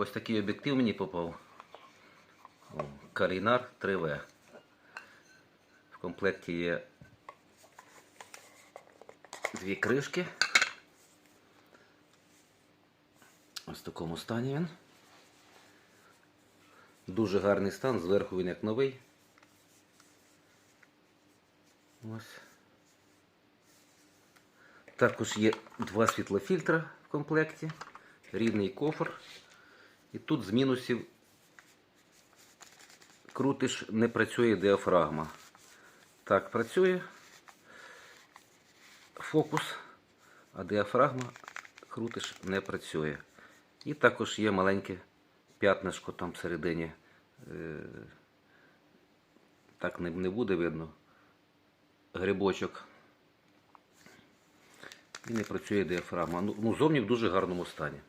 Ось такий об'єктив мені попав. Калінар 3В. В комплекті є дві кришки. Ось в такому стані він. Дуже гарний стан, зверху він як новий. Ось. Також є два світлофільтра в комплекті, рідний кофр. І тут з мінусів крутиш, не працює діафрагма. Так працює фокус, а діафрагма крутиш не працює. І також є маленьке п'ятнишко там всередині. Е, Так не, буде видно. Грибочок. І не працює діафрагма. Ну, ну зовні в дуже гарному стані.